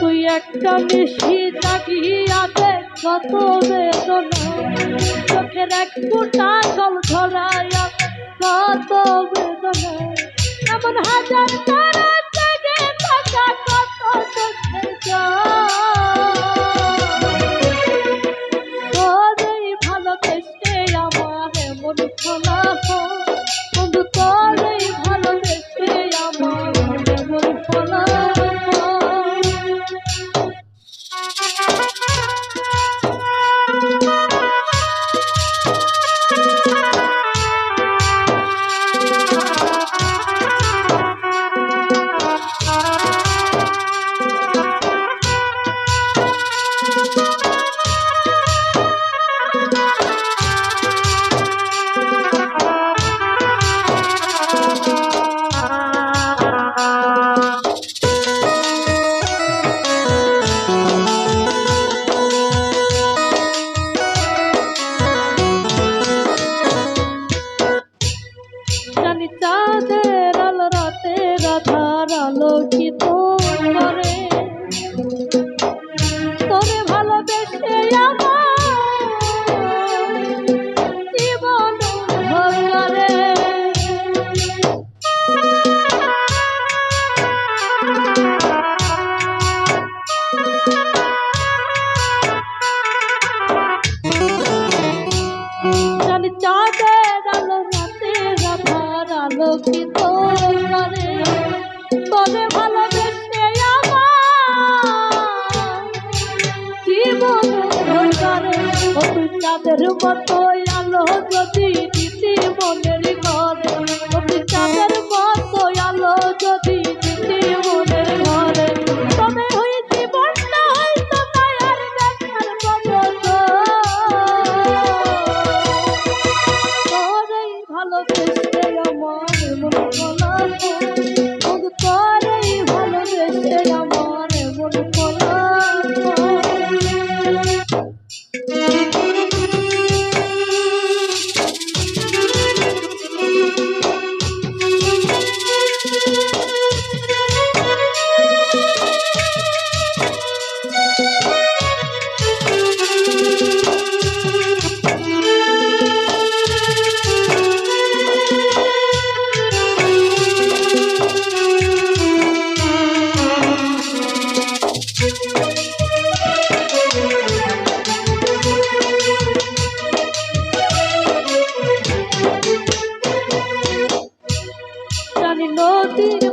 তুই একটা মিষ্টি তাকিয়া দেখ, কত বেদনা। চোখের এক ফুটা জল ধরাইয়া, কত বেদনা। এমন হাজার তারা চাঁদের আলো রাতে রাধার আলোকিত করে। তোরে ভালোবেসে আমার চাঁদের আলো রাধার আলোকিত করে তবে ভালোবেসে আমার জীবন ধরে ও তুই চাঁদের মতো আলো যদি দিতি মনের ঘরে?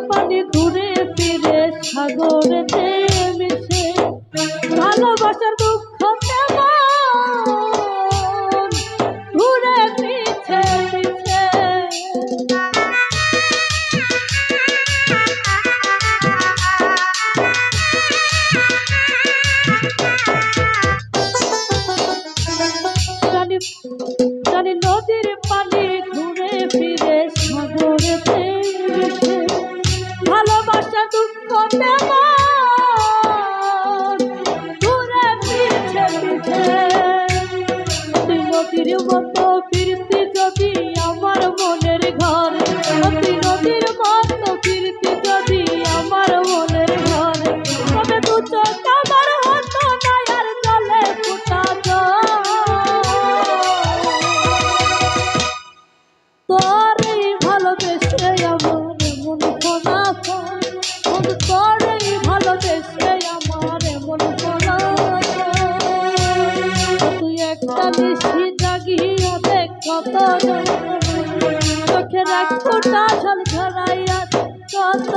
পানি ঘুরে ফিরে সাগরেতে মিশে। ভালোবাসার দুঃখ তুই নদীর চোখের এক ফোটা ঝলঝলাইয়া কত